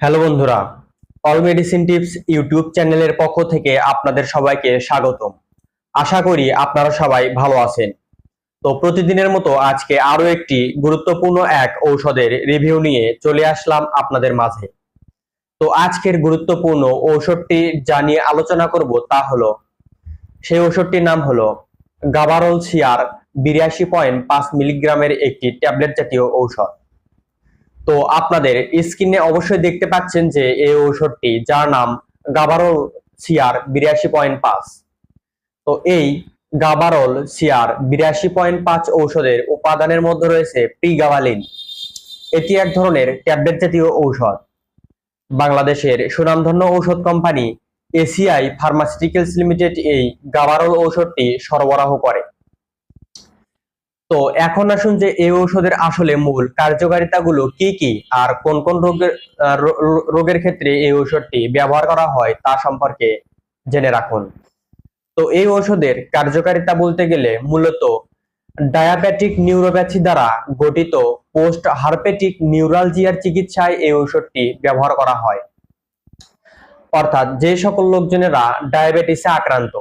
Hello বন্ধুরা all medicine tips YouTube চ্যানেলের পক্ষ থেকে আপনাদের সবাইকে স্বাগতম। আশা করি আপনারা সবাই ভালো আছেন। তো প্রতিদিনের মতো আজকে আরও একটি গুরুত্বপূর্ণ এক ঔষধের রিভিউ নিয়ে চলে আসলাম আপনাদের মাঝে। তো আজকের গুরুত্বপূর্ণ ঔষধটি যা নিয়ে আলোচনা করব তা হলো, সেই ঔষধটির নাম হলো গাবারল সিয়ার বিরাশি পয়েন্ট পাঁচ মিলিগ্রামের একটি ট্যাবলেট জাতীয় ঔষধ। তো আপনাদের স্ক্রিনে অবশ্যই দেখতে পাচ্ছেন যে এই ঔষধটি, যার নাম গাবারল সিয়ার বিরাশি পয়েন্ট পাঁচ। তো এই গাবারল সিয়ার বিরাশি পয়েন্ট পাঁচ ঔষধের উপাদানের মধ্যে রয়েছে প্রিগাবালিন এটি এক ধরনের ট্যাবলেট জাতীয় ঔষধ। বাংলাদেশের সুনামধন্য ঔষধ কোম্পানি এসিআই ফার্মাসিউটিক্যালস লিমিটেড এই গাবারল ঔষধটি সরবরাহ করে। তো এখন আসুন যে এই ঔষধের আসলে মূল কার্যকারিতাগুলো কি কি আর কোন কোন রোগের রোগের ক্ষেত্রে এই ঔষধটি ব্যবহার করা হয় তা সম্পর্কে জেনে রাখুন। তো এই ঔষধের কার্যকারিতা বলতে গেলে মূলত ডায়াবেটিক নিউরোপ্যাথি দ্বারা গঠিত পোস্ট হারপেটিক নিউরালজিয়ার চিকিৎসায় এই ঔষধটি ব্যবহার করা হয়। অর্থাৎ যে সকল লোকজনেরা ডায়াবেটিসে আক্রান্ত,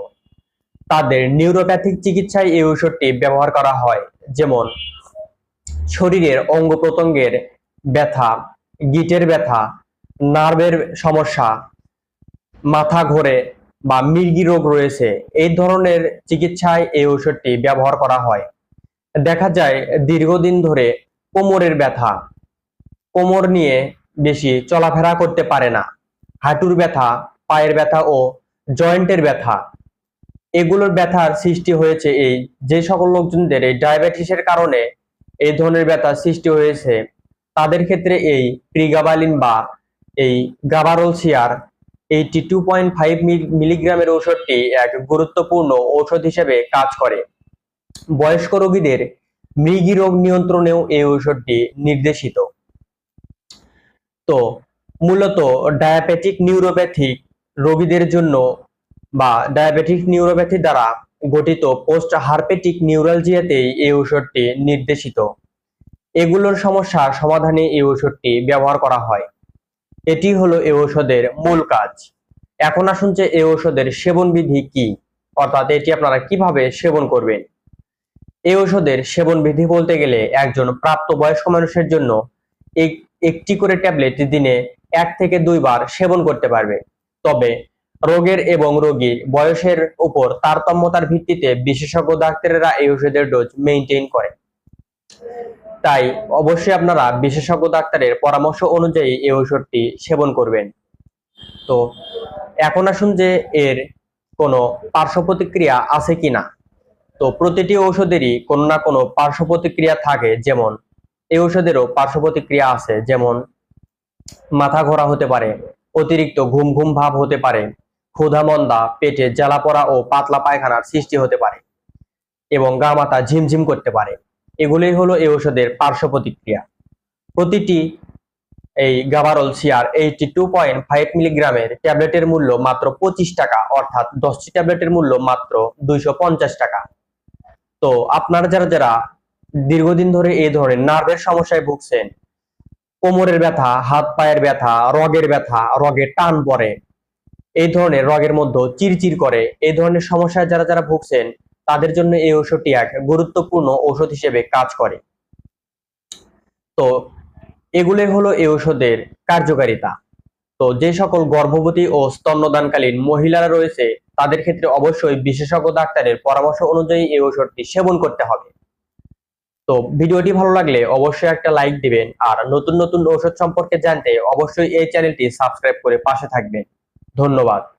তাদের নিউরোপ্যাথিক চিকিৎসায় এই ঔষধটি ব্যবহার করা হয়। যেমন শরীরের অঙ্গ প্রত্যঙ্গের ব্যথা, গিটের ব্যথা, নার্ভের সমস্যা, মাথা ঘোরে বা মির্গি রোগ রয়েছে, এই ধরনের চিকিৎসায় এই ঔষধটি ব্যবহার করা হয়। দেখা যায় দীর্ঘদিন ধরে কোমরের ব্যথা। কোমর নিয়ে বেশি চলাফেরা করতে পারে না। হাঁটুর ব্যথা, পায়ের ব্যথা ও জয়েন্টের ব্যথা। এগুলোর ব্যথার সৃষ্টি হয়েছে এই, যে সকল লোকজনদের এই ডায়াবেটিসের কারণে এই ধরনের ব্যথার সৃষ্টি হয়েছে, তাদের ক্ষেত্রে এই প্রিগাবালিন বা এই গাবারল সিয়ার এইটি টু পয়েন্ট ফাইভ মিলিগ্রামের ঔষধটি এক গুরুত্বপূর্ণ ঔষধ হিসেবে কাজ করে। বয়স্ক রোগীদের মৃগী রোগ নিয়ন্ত্রণেও এই ঔষধটি নির্দেশিত। তো, মূলত ডায়াবেটিক নিউরোপ্যাথিক রোগীদের জন্য বা ডায়াবেটিক নিউরোপ্যাথি দ্বারা গঠিত পোস্ট হারপেটিক নিউরালজিয়াতেই এই ঔষধটি নির্দেশিত। এগুলোর সমস্যার সমাধানে এই ঔষধটি ব্যবহার করা হয়। এটি হলো এই ঔষধের মূল কাজ। এখন আসুন যে এই ঔষধের সেবন বিধি কি, অর্থাৎ এটি আপনারা কীভাবে সেবন করবেন। এই ঔষধের সেবন বিধি বলতে গেলে একজন প্রাপ্তবয়স্ক মানুষের জন্য এক- একটি করে ট্যাবলেট দিনে এক থেকে দুইবার সেবন করতে পারবে। তবে রোগের এবং রোগী বয়সের উপর তারতম্যতার ভিত্তিতে বিশেষজ্ঞ ডাক্তারেরা এই ওষুধের ডোজ মেইনটেইন করে। তাই অবশ্যই আপনারা বিশেষজ্ঞ ডাক্তারের পরামর্শ অনুযায়ী এই ওষুধটি সেবন করবেন। তো এখন আসুন যে এর কোনো পার্শ্ব প্রতিক্রিয়া আছে কিনা তো প্রতিটি ঔষধেরই কোনো না কোনো পার্শ্ব প্রতিক্রিয়া থাকে, যেমন এই ঔষধেরও পার্শ্ব প্রতিক্রিয়া আছে, যেমন মাথা ঘোরা হতে পারে, অতিরিক্ত ঘুম ঘুম ভাব হতে পারে ক্ষুধা মন্দা পেটে জ্বালা পড়া ও পাতলা পায়খানার সৃষ্টি হতে পারে এবং গা মাথা ঝিমঝিম করতে পারে। এগুলোই হলো এই ঔষধের পার্শ্ব প্রতিক্রিয়া। প্রতিটি এই গাবারল সিয়ার এইটি টু পয়েন্ট ফাইভ মিলিগ্রামের ট্যাবলেটের মূল্য মাত্র পঁচিশ টাকা, অর্থাৎ দশটি ট্যাবলেটের মূল্য মাত্র দুইশো পঞ্চাশ টাকা। তো আপনারা যারা যারা দীর্ঘদিন ধরে এই ধরনের নার্ভের সমস্যায় ভুগছেন, কোমরের ব্যথা হাত পায়ের ব্যথা, রগের ব্যথা রগের টান পড়ে এই ধরনের রগের মধ্যে চিরচির করে। এই ধরনের সমস্যায় যারা যারা ভুগছেন, তাদের জন্য এই ঔষধটি এক গুরুত্বপূর্ণ ঔষধ হিসেবে কাজ করে। তো এগুলোই হলো এই ঔষধের কার্যকারিতা। তো যে সকল গর্ভবতী ও স্তন্যদানকালীন মহিলারা রয়েছে, তাদের ক্ষেত্রে অবশ্যই বিশেষজ্ঞ ডাক্তারের পরামর্শ অনুযায়ী এই ঔষধটি সেবন করতে হবে। তো ভিডিওটি ভালো লাগলে অবশ্যই একটা লাইক দিবেন, আর নতুন নতুন ঔষধ সম্পর্কে জানতে অবশ্যই এই চ্যানেলটি সাবস্ক্রাইব করে পাশে থাকবেন। ধন্যবাদ।